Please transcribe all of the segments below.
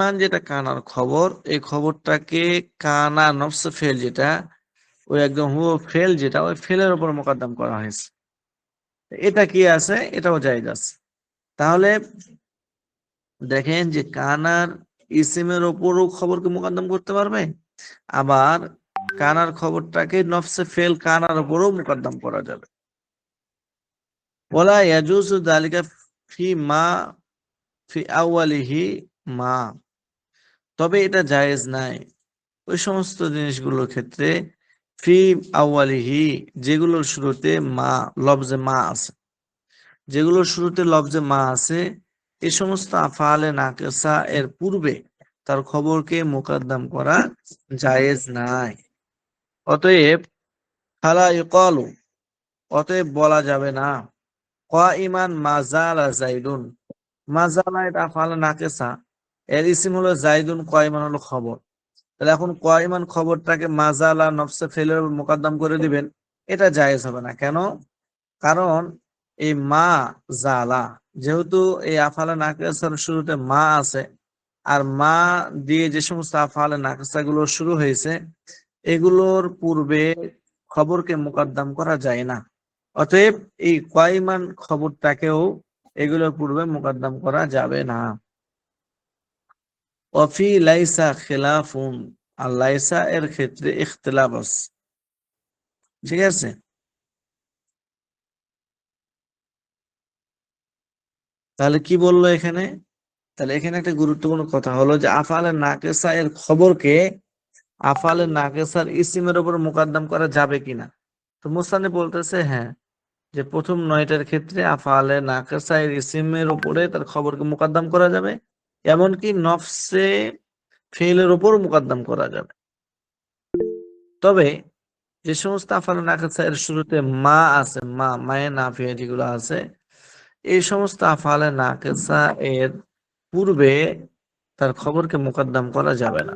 কানান যেটা কানার খবর, এই খবরটাকে কানা নফস ফেল যেটা, ওই একদম হু ফেল যেটা, ওই ফেলের উপর মোকদ্দম করা হয়েছে। এটা কি আছে? এটাও জায়েজ আছে। তাহলে দেখেন যে কানার ইসিমের ওপরও খবরকে মোকদ্দম করতে পারবে, আবার কানার খবরটাকে নফসে ফেল কানার উপরও মোকদ্দম করা যাবে। বলা ইয়াজুজু দালিকা ফি মা, ফি আউয়ালিহি মা। তবে এটা জায়েজ নাই। ওই সমস্ত জিনিসগুলোর ক্ষেত্রে ফি আউয়ালিহি যেগুলোর শুরুতে মা লবজে মা আছে। যেগুলোর শুরুতে লবজে মা আছে এই সমস্ত আফালে নাকেসা এর পূর্বে তার খবরকে মোকদ্দম করা জায়েজ নাই। অতএব খালা ইকালু অতএব বলা যাবে না ইমান মাজালা জাইদুন মাজালা এটা আফালে নাকেসা এর ইসিম হলো জাইদুন কয়মান হলো খবর। তাহলে এখন কয়মান খবরটাকে মাজালা নফসে ফেলের মোকদ্দম করে দিবেন, এটা জায়েজ হবে না। কেন? কারণ এই মা জালা, যেহেতু এই আফালে নাকেসার শুরুতে মা আছে, আর মা দিয়ে যে সমস্ত আফালে নাকেসা গুলো শুরু হয়েছে, এগুলোর পূর্বে খবরকে মোকদ্দম করা যায় না। অতএব এই কয়মান খবরটাকেও এগুলোর পূর্বে মোকদ্দম করা যাবে না। অফি লাইসা খেলাফুন আর লাইসা এর ক্ষেত্রে ইখতলাফ আছে ঠিক আছে তাহলে কি বলল এখানে? তাহলে এখানে একটা গুরুত্বপূর্ণ কথা হলো যে আফালে নাকেসা এর খবরকে আফালে নাকেসার ইসিমের উপর মোকদ্দম করা যাবে কিনা? তো মুসানি বলতেছে হ্যাঁ যে প্রথম নয়টার ক্ষেত্রে আফালে নাকেসা এর ইসিমের উপরে তার খবরকে মোকদ্দম করা যাবে। এমনকি নফসে ফেলের উপর মোকদ্দম করা যাবে। তবে যে সমস্ত আফালে নাকেসা এর শুরুতে মা আছে, মা, মায়ে নাফিয়া যেগুলো আছে, এই সমস্ত আফালে নাকেসা এর পূর্বে তার খবরকে মোকদ্দম করা যাবে না।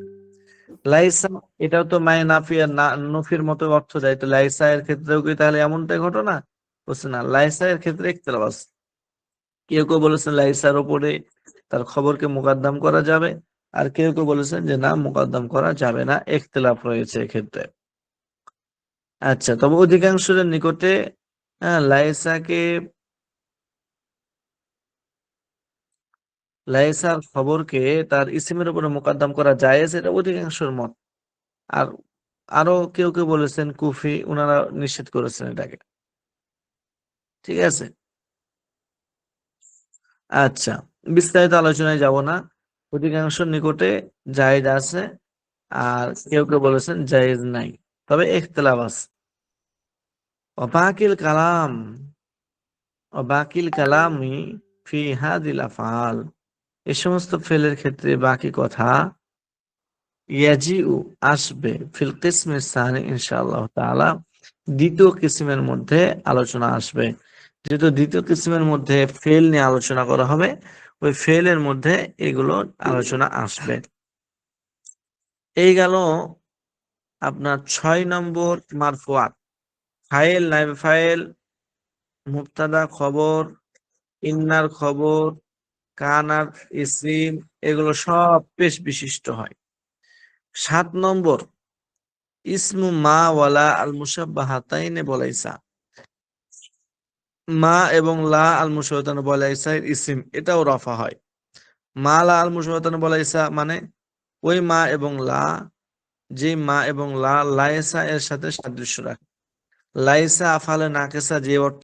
লাইসা, এটাও তো মায়ে নাফিয়া নফির মতো অর্থ দেয়। তো লাইসা এর ক্ষেত্রেও কি তাহলে এমনটাই ঘটনা? বলছে না, লাইসা এর ক্ষেত্রে একতলাফ আছে কেউ কেউ বলেছেন লাইসার উপরে তার খবরকে মোকদ্দম করা যাবে। আর কেউ কেউ বলেছেন যে, না, মোকদ্দম করা যাবে না একতলাফ রয়েছে এক্ষেত্রে। আচ্ছা তবে অধিকাংশের নিকটে লাইসাকে লাইসার খবরকে তার ইসিমের উপরে মোকদ্দম করা জায়েজ, এটা অধিকাংশের মত। আর আরও কেউ কেউ বলেছেন, কুফি ওনারা নিষেধ করেছেন এটাকে। ঠিক আছে? আচ্ছা। বিস্তারিত আলোচনায় যাব না। অধিকাংশ নিকটে জায়েজ আছে আর কেউ কেউ বলেছেন জায়েজ নাই। তবে ইখতিলাফ আছে। অবাকিল কালাম, অবাকিল কালামি ফি হাদিল আফআল। এই সমস্ত ফেলের ক্ষেত্রে বাকি কথা ইয়াজিউ আসবে ফিল কিসমে সানি ইনশাআল্লাহ তাআলা। দ্বিতীয় কিসমের মধ্যে আলোচনা আসবে। যেহেতু দ্বিতীয় কিসমের মধ্যে ফেল নিয়ে আলোচনা করা হবে ওই ফেলের মধ্যে এগুলো আলোচনা আসবে। এই গেল আপনার ছয় নম্বর মারফুয়াত ফাইল নাইব ফাইল মুবতাদা খবর, ইন্নার খবর, কানার ইসিম এগুলো সব পেশ বিশিষ্ট হয়। সাত নম্বর, ইসমু মা ওয়ালা আল মুসাব্বাহাতাইনে বলাইসা। মা এবং লা আল মুসহতান বলা ইসা ইসিম, এটাও রফা হয়। মা, লা আল মুসহতান বলা ইসা মানে ওই মা এবং লা যে মা এবং লা লাইসা এর সাথে সাদৃশ্য রাখে। লাইসা আফালে নাকেসা যে অর্থ